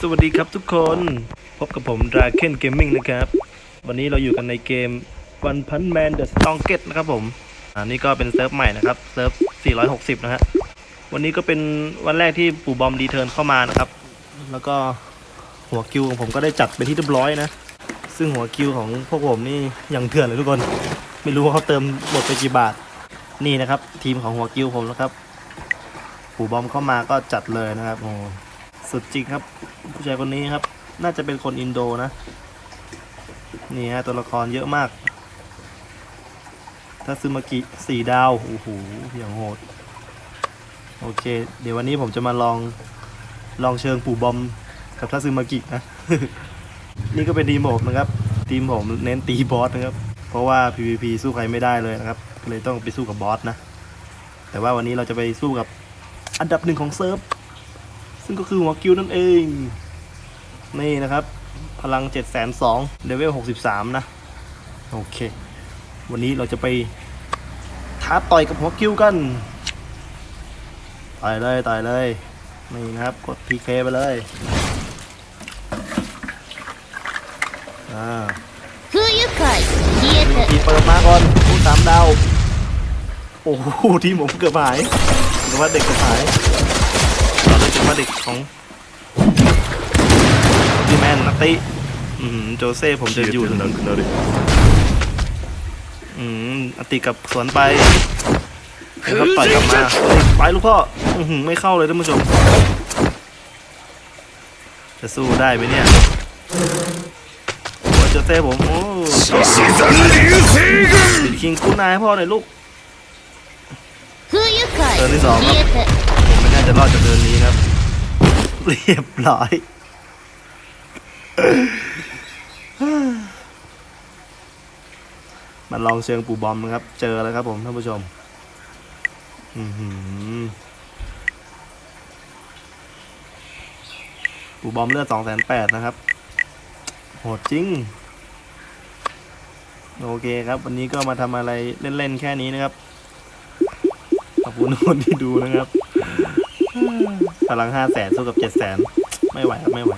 สวัสดีครับทุกคนพบกับผม Draken Gaming นะครับ วันนี้เราอยู่กันในเกม One Punch Man The Strongest นะครับผมอันนี้ก็เป็นเซิร์ฟใหม่นะครับเซิร์ฟ 460 นะฮะวันนี้ก็เป็นวันแรกที่ปู่บอมรีเทิร์นเข้ามานะครับ แล้วก็หัวคิวของผมก็ได้จัดไปที่เรียบร้อยนะ ซึ่งหัวคิวของพวกผมนี่ยังเถื่อนเลยทุกคน ไม่รู้ว่าเขาเติมหมดไปกี่บาท นี่นะครับ ทีมของหัวคิวผมนะครับ ปู่บอมเข้ามาก็จัดเลยนะครับโอ้ สุดจริงครับ ผู้ชายคนนี้ครับ น่าจะเป็นคนอินโดนะ นี่ฮะตัวละครเยอะมากถ้าซึมากิสี่ดาวโอ้โหอย่างโหด โอเค เดี๋ยววันนี้ผมจะมาลองลองเชิงปู่บอมกับทัซึมากินะ นี่ก็เป็นทีมผมนะครับ ทีมผมเน้นตีบอสนะครับ เพราะว่า PVP สู้ใครไม่ได้เลยนะครับเลยต้องไปสู้กับบอสนะ แต่ว่าวันนี้เราจะไปสู้กับอันดับหนึ่งของเซิร์ฟ ซึ่งก็คือหัวคิวนั่นเอง นี่นะครับ พลัง7 2 0 0เดเวล 63 นะ โอเค วันนี้เราจะไปท้าต่อยกับหัวคิวกันตายเลยตายเลย นี่นะครับ กด PK ไปเลย อ่าคือยุคอยเฮียตีเปิดมาก่อนผู้สามดาว โอ้โห ทีมผมเกือบหายหรืว่าเด็กเกือบหาย เราเจอพระเด็กของดีแมนนัตติอืมโจเซ่ผมจะอยู่นั้นนะอืมอติกับสวนไปแล้วต่อยกลับมาไปลูกพ่อไม่เข้าเลยท่านผู้ชม จะสู้ได้ไหมเนี่ยโอ้โจเซ่ผมโอ้คิงคุณนายพ่อหน่อยลูกเตือนที่สองครับ น่าจะรอดจากเดินนี้ครับ เรียบร้อยมาลองเชิงปู่บอมนะครับ เจอแล้วครับผมท่านผู้ชมอือหือปู่บอมเลือดสองแสนแปดนะครับ โหดจริง โอเคครับ วันนี้ก็มาทำอะไรเล่น ๆ แค่นี้นะครับ ขอบคุณทุกคนที่ดูนะครับ พลังห้าแสนสู้กับเจ็ดแสนไม่ไหวครับไม่ไหว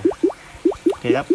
โอเคครับ